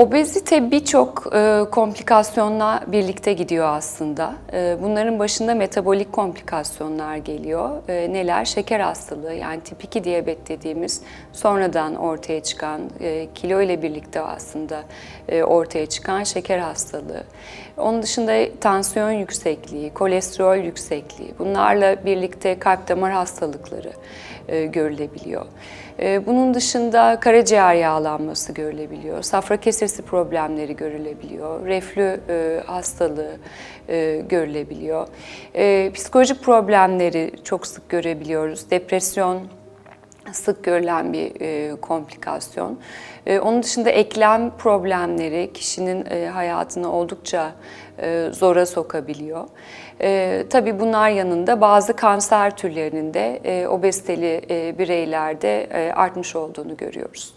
Obezite birçok e, komplikasyonla birlikte gidiyor aslında. E, bunların başında metabolik komplikasyonlar geliyor. E, neler? Şeker hastalığı yani tip 2 diyabet dediğimiz sonradan ortaya çıkan e, kilo ile birlikte aslında e, ortaya çıkan şeker hastalığı. Onun dışında tansiyon yüksekliği, kolesterol yüksekliği bunlarla birlikte kalp damar hastalıkları e, görülebiliyor. E, bunun dışında karaciğer yağlanması görülebiliyor, safra kesesi problemleri görülebiliyor, reflü e, hastalığı e, görülebiliyor. E, psikolojik problemleri çok sık görebiliyoruz, depresyon, sık görülen bir komplikasyon. Onun dışında eklem problemleri kişinin hayatını oldukça zora sokabiliyor. E, tabii bunlar yanında bazı kanser türlerinin de e, obeziteli e, bireylerde e, artmış olduğunu görüyoruz.